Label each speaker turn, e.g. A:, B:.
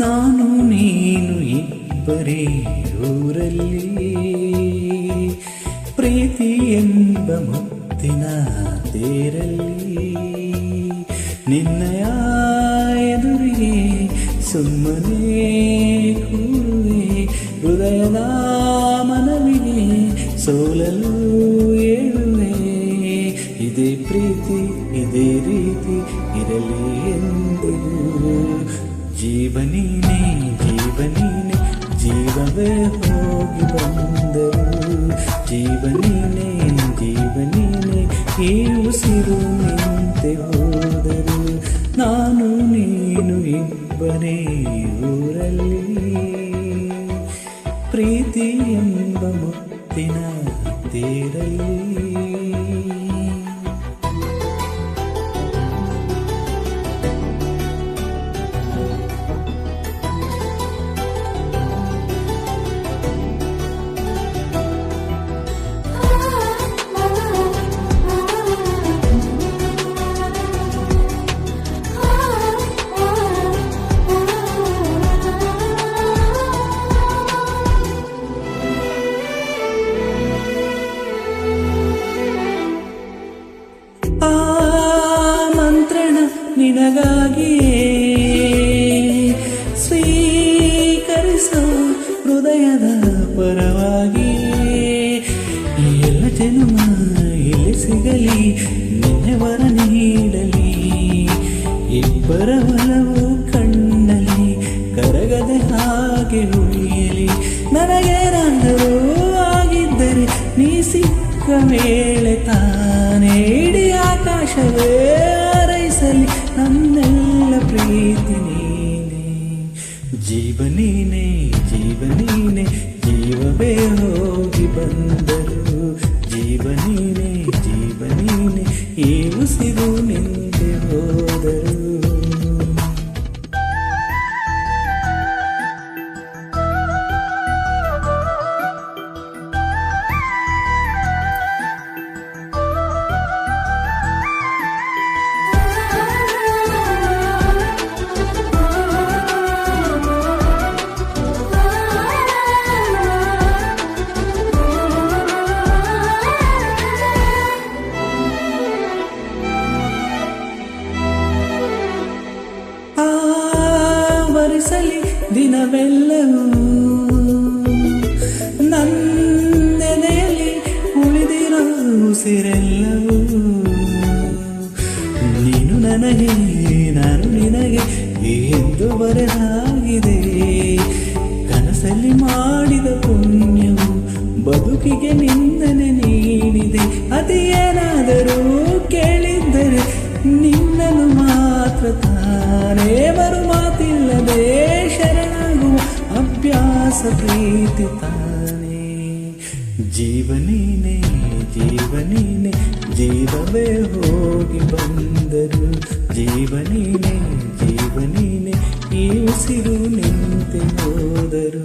A: ನಾನು ನೀನು ಇಬ್ಬರೇ ಊರಲ್ಲಿ. ಮುತ್ತಿನ ತೇರಲ್ಲಿ ನಿನ್ನಯ ಎದುರಿಗೆ ಸುಮ್ಮನೆ ಕೂರುವೆ. ಹೃದಯದ ಮನವಿಗೆ ಸೋಲಲು ಏಳುವೆ. ಇದೇ ಪ್ರೀತಿ, ಇದೇ ರೀತಿ ಇರಲಿ ಎಂದಿಗೂ ಈ ಉಸಿರು ನಿಂತೆ ಹೋದರು ನಾನು ನೀನು ಇಬ್ಬನೇ ಊರಲ್ಲಿ. ಪ್ರೀತಿ ಎಂಬ ಮುತ್ತಿನ ತೇರಲ್ಲಿ ನಿನಗಾಗಿಯೇ ಸ್ವೀಕರಿಸು ಹೃದಯದ ಪರವಾಗಿ. ಎಲ್ಲ ಜನ್ಮ ಇಲ್ಲಿ ಸಿಗಲಿ, ನಿನ್ನೆ ವರ ನೀಡಲಿ. ಇಬ್ಬರ ಒಲವು ಕಣ್ಣಲ್ಲಿ, ಕರಗದೆ ಹಾಗೆ ಉಳಿಯಲಿ. ನನಗೇನಾದರೂ ಆಗಿದ್ದರೆ ನೀ ಸಿಕ್ಕ ಮೇಳೆ ತಾನೇ ಇಡೀ ಆಕಾಶವೇ ಹಾರೈಸಲಿ ನನ್ನೆಲ್ಲ ಪ್ರೀತಿ ನೀನೆ. ಜೀವನೀನೆ ಜೀವನೀನೆ ಜೀವವೇ ಹೋಗಿ ಬಂದರು. ಜೀವನೀನೇ ಜೀವನೀನೆ ಈ ಉಸಿರು ಆವರಿಸಲಿ ದಿನವೆಲ್ಲವೂ. ನನ್ನೆದೆಯಲ್ಲಿ ಉಳಿದಿರೋ ಉಸಿರೆಲ್ಲವೂ. ನೀನು ನನಗೆ, ನಾನು ನಿನಗೆ ಎಂದು ಬರೆದಾಗಿದೆ. ಕನಸಲ್ಲಿ ಮಾಡಿದ ಪುಣ್ಯವು ಬದುಕಿಗೆ ನಿಂದನೆ ನೀಡಿದೆ. ಅದೇನಾದರೂ ಕೇಳಿದ್ದರೆ ನಿನ್ನನ್ನು ಮಾತ್ರ ತಾನೇ ಅಭ್ಯಾಸ ಪ್ರೀತಿ ತಾನೇ ಜೀವನೀನೆ ಜೀವನೀನೆ ಜೀವವೇ ಹೋಗಿ ಬಂದರು ಜೀವನೀನೆ ಜೀವನೀನೆ ಈ ಉಸಿರು ನಿಂತೆ ಹೋದರು